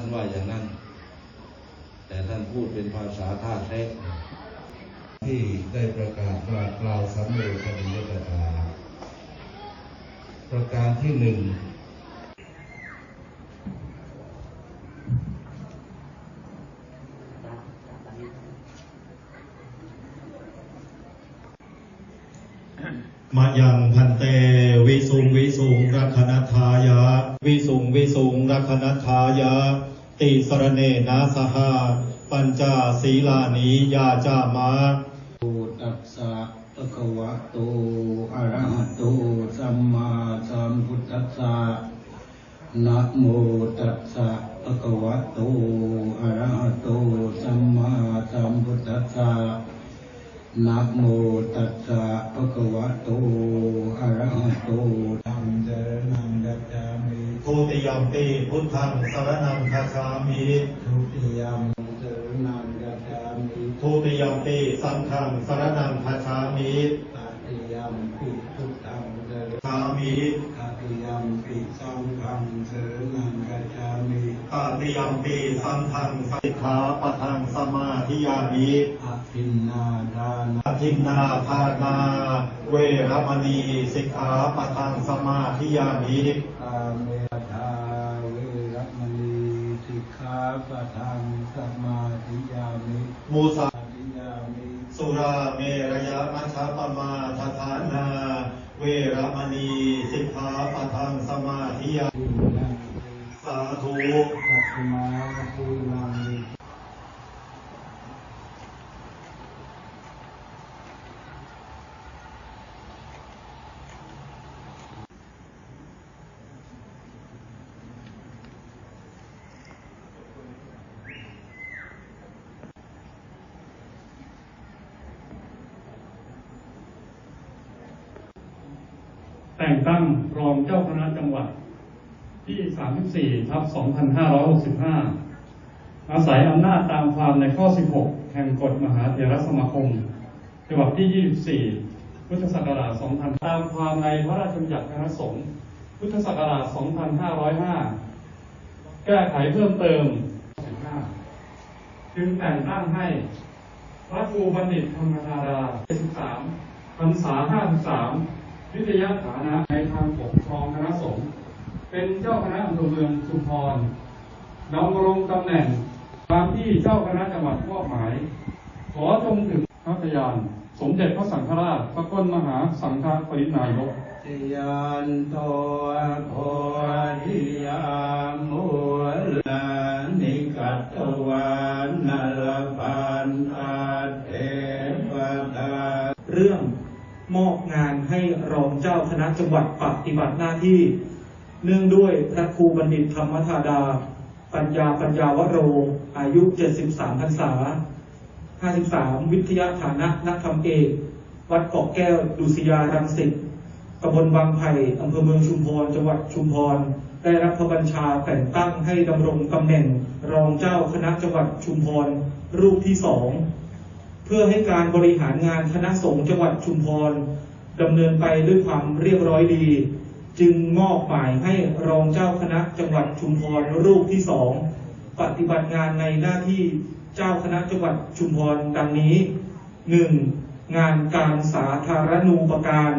านว่าอย่างนั้น แต่ท่านพูดเป็นภาษาท่าแท้ที่ได้ประกาศกล่าวกล่าวสำเร็จคดียกตาประการที่หนึ่งมายังพันเตวิสุงวิสุงรักขณทายะ วิสุงวิสุงรักขณทายะ ติสรเนนาสหาปัญจศีลานิยาจามาตุตัสสะภะคะวะโตอะระหะโตสัมมาสัมพุทธัสสะนะโมตัสสะภะคะวะโตอะระหะโตสัมมาสัมพุทธัสสะนะโมตัสสะ ทุติยมปีพุทธังสรนังคัจฉามิทุติยมเจนังกัจจามิทุติยมปีสังฆังสรนังคัจฉามิตติยมปิพุทธังเจคามิตติยมปิสังฆังเจนังกัจจามิตติยมปีสังฆังสิกขาปะทังสมาธิยามิ อภินนาทานาอทินนาทานา เวรมณีสิกขาปะทังสมาธิยามิคาเมทาเวรมณีสิกขาปะทังสมาธิยามิมูสาปฏิยามิสุราเมรยะมัชฌปมาทฐานา เวรมณีสิกขาปะทังสมาธิยามิทินังสาธุปัสมาภูลัง แต่งตั้งรองเจ้าคณะจังหวัด ที่ 34ทับ2565 อาศัยอำนาจตามความในข้อ 16 แห่งกฎมหาเถรสมาคมฉบับที่ 24 พุทธศักราช 2000 ตามความในพระราชบัญญัติคณะสงฆ์พุทธศักราช 2505 แก้ไขเพิ่มเติม 15 จึงแต่งตั้งให้พระครูบัณฑิตธรรมธาดา73พรรษา 53 วิทยาฐานะในทางปกครองคณะสงฆ์เป็นเจ้าคณะอำเภอเมืองชุมพรดำรงตำแหน่งตามที่เจ้าคณะจังหวัดมอบหมาย ขอจงถึงพระพยาน สมเด็จพระสังฆราชพระก้นมหาสังฆปรินายกยันโตโพธิยาม งานให้รองเจ้าคณะจังหวัดปฏิบัติหน้าที่ เนื่องด้วยพระครูบัณฑิตธรรมธาดา ปัญญาปัญญาวโร อายุ 73พรรษา 53 วิทยาฐานะนักธรรมเอกวัดเกาะแก้ว ดุสิยารังสิตตำบลบางไผ่อำเภอเมืองชุมพร จังหวัดชุมพร ได้รับพระบัญชาแต่งตั้งให้ดำรงตำแหน่งรองเจ้าคณะจังหวัดชุมพร รูปที่สอง เพื่อให้การบริหารงานคณะสงฆ์จังหวัดชุมพร ดำเนินไปด้วยความเรียบร้อยดี จึงมอบหมายให้รองเจ้าคณะจังหวัดชุมพรรูปที่สองปฏิบัติงานในหน้าที่เจ้าคณะจังหวัดชุมพรดังนี้ 1. งานการสาธารณูปการ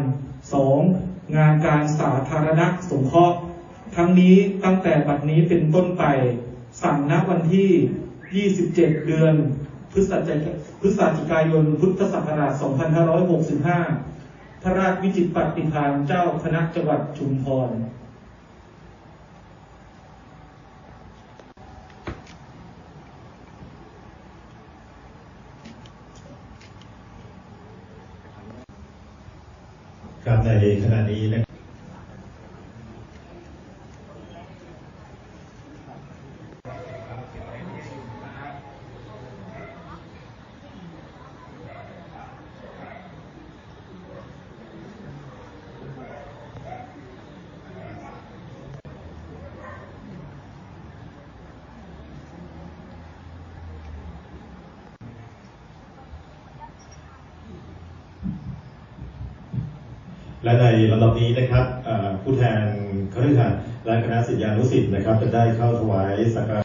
2. งานการสาธารณสงเคราะห์ทั้งนี้ตั้งแต่บัดนี้เป็นต้นไป สั่งณวันที่ 27 เดือนพฤศจิกพฤศจิกายน พุทธศักราช 2565 พระราชวิจิตปฏิพานเจ้าคณะจังหวัดชุมพร ครับในขณะนี้นะ และในลำดับนี้นะครับผู้แทนคฤหัสถ์และคณะสิทธิานุสิษย์นะครับจะได้เข้าถวายสักการะ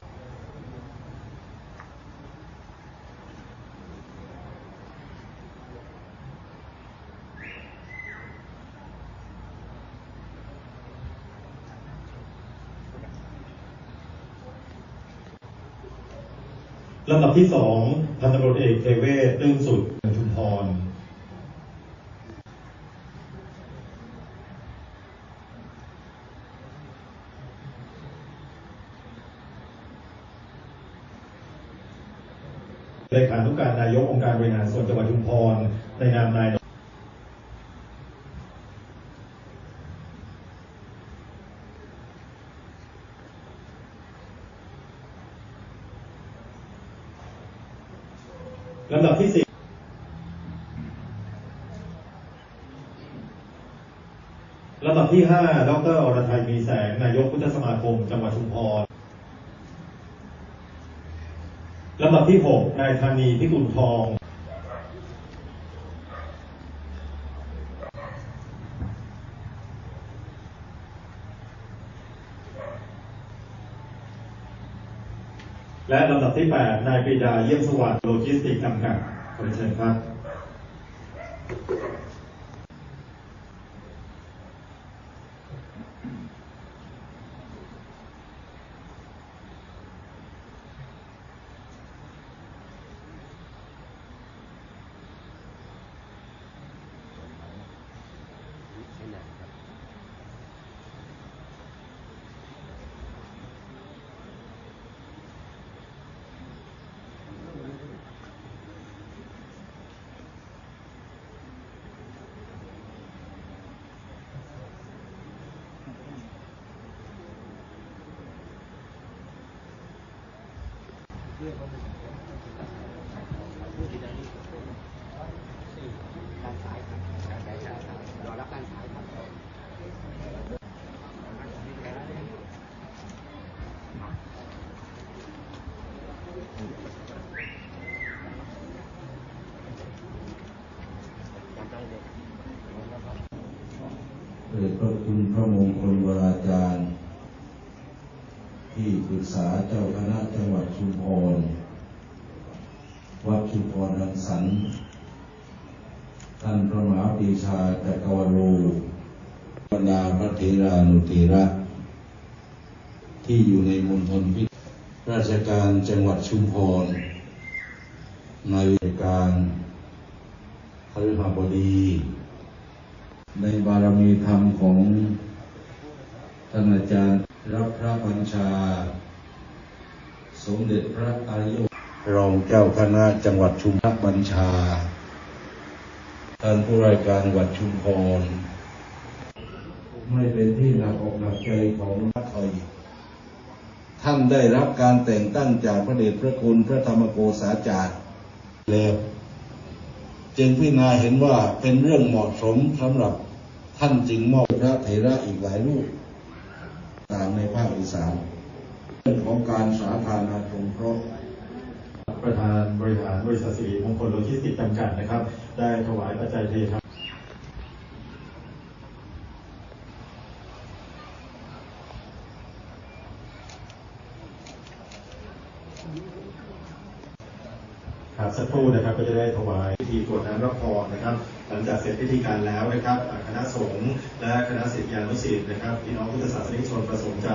ลำดับที่สองพันตำรวจเอกเทเวศตื้นสุดชุมพร เลขานุการนายกองค์การบริหารส่วนจังหวัดชุมพรในนามนายลำดับที่สี่ลำดับที่ห้าดรอรไทยมีแสง นายกพุทธสมาคม จังหวัดชุมพร ลำดับที่หกนายธานีพิกุลทอง และลำดับที่ 8 นายปรีดาเยี่ยมสวัสดิ์โลจิสติกส์จำกัดขอเชิญครับ เดชพระคุณพระมงคลวราจารย์ ที่ปรึกษาเจ้าคณะจังหวัดชุมพร วัดชุมพรรังสรรค์ท่านพระมหาปีชาจักรวโลบรรดาพระเถรานุเถระ ที่อยู่ในมณฑลพิธีราชการจังหวัดชุมพร ในการคฤหบดี ในบารมีธรรมของ ท่านอาจารย์รับพระบัญชา สมเด็จพระอริยรองเจ้าคณะจังหวัดชุมพรบัญชา ท่านผู้รายการจังหวัดชุมพร ไม่เป็นที่หนักอกหนักใจของนักไทยท่านได้รับการแต่งตั้งจากพระเดชพระคุณพระธรรมโกษาจารย์แล้วจึงพิจารณาเห็นว่าเป็นเรื่องเหมาะสมสำหรับท่านจึงมอบพระเถระอีกหลายรูป ต่างในภาคอีสานเรื่องของการสาธารณสงเคราะห์ประธานบริหารบริษัทสิริมงคลโลจิสติกส์จำกัดนะครับ ได้ถวายปัจจัยเทครับสั ก็จะได้ถวายพิธีกรวดน้ำรับพรนะครับ หลังจากเสร็จพิธีการแล้วนะครับ คณะสงฆ์และคณะศิษยานุศิษย์นะครับพี่น้องพุทธศาสนิกชนประสงค์จะ